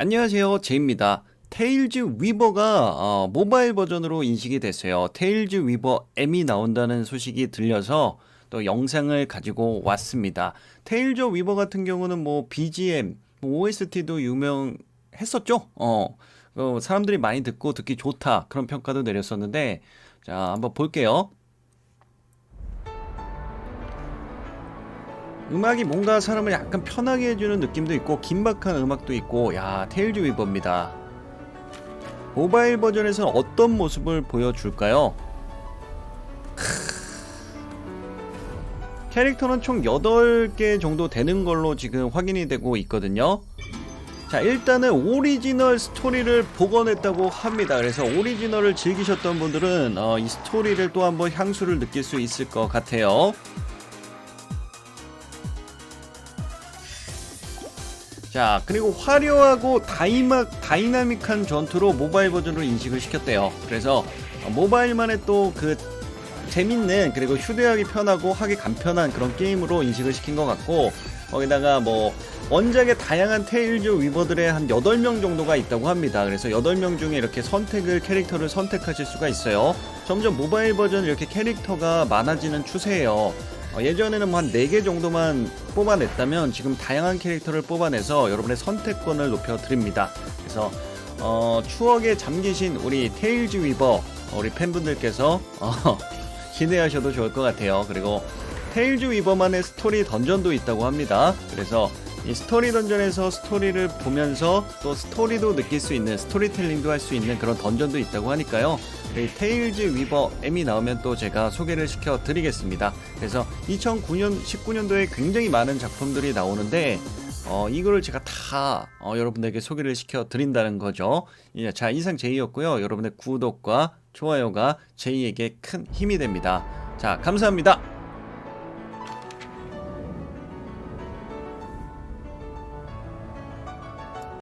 안녕하세요. 제입니다. 테일즈 위버가 어, 모바일 버전으로 인식이 됐어요. 테일즈 위버 M이 나온다는 소식이 들려서 또 영상을 가지고 왔습니다. 테일즈 위버 같은 경우는 뭐 BGM, 뭐 OST도 유명했었죠. 어, 어, 사람들이 많이 듣고 듣기 좋다 그런 평가도 내렸었는데 자 한번 볼게요. 음악이 뭔가 사람을 약간 편하게 해주는 느낌도 있고 긴박한 음악도 있고 야 테일즈 위버입니다. 모바일 버전에서는 어떤 모습을 보여줄까요? 크... 캐릭터는 총 8개 정도 되는 걸로 지금 확인이 되고 있거든요. 자 일단은 오리지널 스토리를 복원했다고 합니다. 그래서 오리지널을 즐기셨던 분들은 어, 이 스토리를 또 한번 향수를 느낄 수 있을 것 같아요 자 그리고 화려하고 다이마, 다이나믹한 전투로 모바일 버전으로 인식을 시켰대요. 그래서 어, 모바일만의 또 그 재밌는 그리고 휴대하기 편하고 하기 간편한 그런 게임으로 인식을 시킨 것 같고 거기다가 뭐 원작의 다양한 테일즈 위버들의 한 8명 정도가 있다고 합니다. 그래서 8명 중에 이렇게 선택을 캐릭터를 선택하실 수가 있어요. 점점 모바일 버전 이렇게 캐릭터가 많아지는 추세예요 어, 예전에는 뭐 한 4개 정도만 뽑아냈다면 지금 다양한 캐릭터를 뽑아내서 여러분의 선택권을 높여드립니다. 그래서 어, 추억에 잠기신 우리 테일즈 위버 우리 팬분들께서 어, 기대하셔도 좋을 것 같아요. 그리고 테일즈 위버만의 스토리 던전도 있다고 합니다. 그래서 이 스토리 던전에서 스토리를 보면서 또 스토리도 느낄 수 있는 스토리텔링도 할 수 있는 그런 던전도 있다고 하니까요. 이 테일즈 위버 M이 나오면 또 제가 소개를 시켜 드리겠습니다. 그래서 2009년 19년도에 굉장히 많은 작품들이 나오는데 어, 이거를 제가 다 어, 여러분들에게 소개를 시켜 드린다는 거죠. 예, 자 이상 제이였고요. 여러분의 구독과 좋아요가 제이에게 큰 힘이 됩니다. 자 감사합니다.